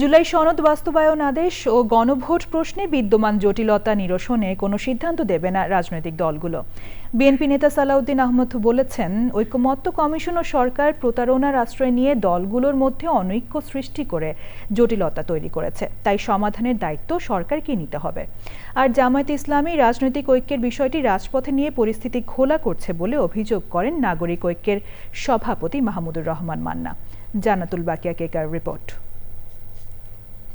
জুলাই সনদ বাস্তবায়ন আদেশ ও গণভোট প্রশ্নে বিদ্যমান জটিলতা নিরসনে কোনো সিদ্ধান্ত দেবে না রাজনৈতিক দলগুলো। বিএনপি নেতা সালাউদ্দিন আহমদ বলেছেন, ঐকমত্য কমিশন ও সরকার প্রতারণার আশ্রয় নিয়ে দলগুলোর মধ্যে অনৈক্য সৃষ্টি করে জটিলতা তৈরি করেছে। তাই সমাধানের দায়িত্ব সরকারকে নিতে হবে। আর জামায়াত ইসলামী রাজনৈতিক ঐক্যের বিষয়টি রাজপথে নিয়ে পরিস্থিতি খোলা করছে বলে অভিযোগ করেন নাগরিক ঐক্যের সভাপতি মাহমুদুর রহমান মান্না। জানাতুল বাকিয়া কেকার রিপোর্ট।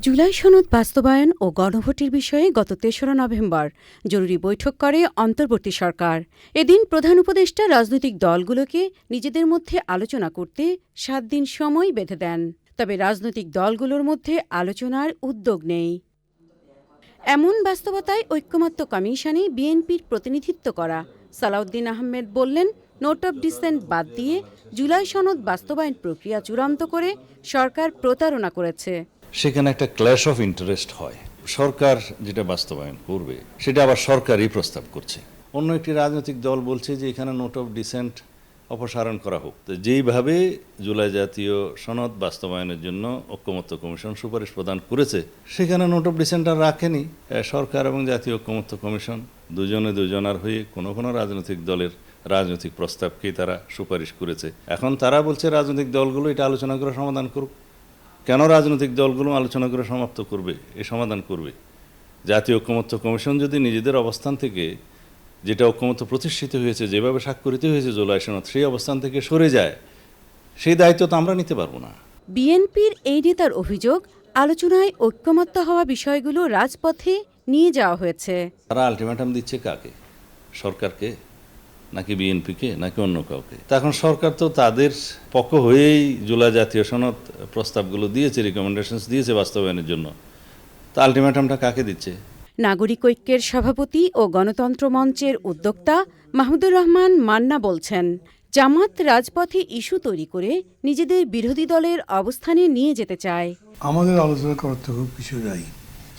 জুলাই সনদ বাস্তবায়ন ও গণভোটের বিষয়ে গত তেসরা নভেম্বর জরুরি বৈঠক করে অন্তর্বর্তী সরকার। এদিন প্রধান উপদেষ্টা রাজনৈতিক দলগুলোকে নিজেদের মধ্যে আলোচনা করতে সাত দিন সময় বেঁধে দেন। তবে রাজনৈতিক দলগুলোর মধ্যে আলোচনার উদ্যোগ নেই। এমন বাস্তবতায় ঐক্যমত্য কমিশনে বিএনপির প্রতিনিধিত্ব করা সালাউদ্দিন আহমেদ বললেন, নোট অব ডিসেন্ট বাদ দিয়ে জুলাই সনদ বাস্তবায়ন প্রক্রিয়া চূড়ান্ত করে সরকার প্রতারণা করেছে। সেখানে একটা ক্ল্যাশ অফ ইন্টারেস্ট হয়। সরকার যেটা বাস্তবায়ন করবে, সেটা আবার সরকারই প্রস্তাব করছে। অন্য একটি রাজনৈতিক দল বলছে যে এখানে নোট অফ ডিসেন্ট অপসারণ করা হোক। তো যেইভাবে জুলাই জাতীয় সনদ বাস্তবায়নের জন্য ঐক্যমত্য কমিশন সুপারিশ প্রদান করেছে, সেখানে নোট অফ ডিসেন্ট আর রাখেনি। সরকার এবং জাতীয় ঐক্যমত্য কমিশন দুজনে দুজনার হয়ে কোনো কোনো রাজনৈতিক দলের রাজনৈতিক প্রস্তাবকেই তারা সুপারিশ করেছে। এখন তারা বলছে রাজনৈতিক দলগুলো এটা আলোচনা করে সমাধান করুক। কেন রাজনৈতিক দলগুলো আলোচনা করে সমাপ্ত করবে এ সমাধান করবে? জাতীয় ঐক্যমত্য কমিশন যদি নিজেদের অবস্থান থেকে যেটা ঐক্যমত্য প্রতিষ্ঠিত হয়েছে যেভাবে স্বাক্ষরিত হয়েছে জুলাই সনদ সেই অবস্থান থেকে সরে যায় সেই দায়িত্ব তো আমরা নিতে পারব না। বিএনপির এই নেতার অভিযোগ আলোচনায় ঐক্যমত্য হওয়া বিষয়গুলো রাজপথে নিয়ে যাওয়া হয়েছে। তারা আলটিমেটাম দিচ্ছে কাকে? সরকারকে? নাকি বিএনপিকে নাকি অন্য কাউকে? তা এখন সরকার তো তাদের পক্ষ হয়েই জুলাই জাতীয় সনদ প্রস্তাবগুলো দিয়েছে রিকমেন্ডেশনস দিয়েছে বাস্তবায়নের জন্য। তা আলটিমেটামটা কাকে দিচ্ছে? নাগরিক ঐক্যের সভাপতি ও গণতন্ত্র মঞ্চের উদ্যোক্তা মাহমুদুর রহমান মান্না বলছেন জামাত রাজপথে ইস্যু তৈরি করে নিজেদের বিরোধী দলের অবস্থানে নিয়ে যেতে চায়। আমাদের আলোচনা করার তো খুব কিছু নাই।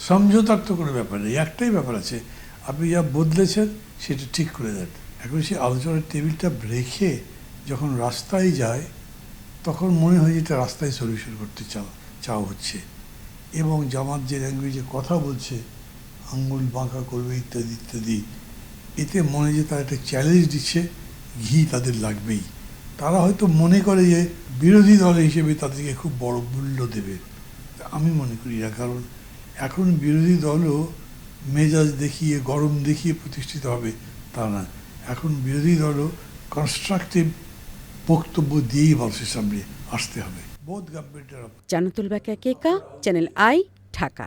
সমঝোতার তো কোনো ব্যাপার নেই একটাই ব্যাপার আছে আপনি যা বদলেছেন সেটা ঠিক করে দেন। এখন সেই আলোচনার টেবিলটা রেখে যখন রাস্তায় যায়, তখন মনে হয় যে এটা রাস্তায় সলিউশন করতে চাওয়া চাওয়া হচ্ছে। এবং জামাত যে ল্যাঙ্গুয়েজে কথা বলছে, আঙ্গুল বাঁকা করবে ইত্যাদি ইত্যাদি, এতে মনে যে তারা একটা চ্যালেঞ্জ দিচ্ছে, ঘি তাদের লাগবেই। তারা হয়তো মনে করে যে বিরোধী দল হিসেবে তাদেরকে খুব বড় মূল্য দেবে। আমি মনে করি না, কারণ এখন বিরোধী দলও মেজাজ দেখিয়ে, গরম দেখিয়ে প্রতিষ্ঠিত হবে তা না। এখন বিরোধী দলও কনস্ট্রাকটিভ বক্তব্য দিয়েই মানুষের সামনে আসতে হবে। বোধ গভর্নমেন্টের চ্যানেল আই ঢাকা।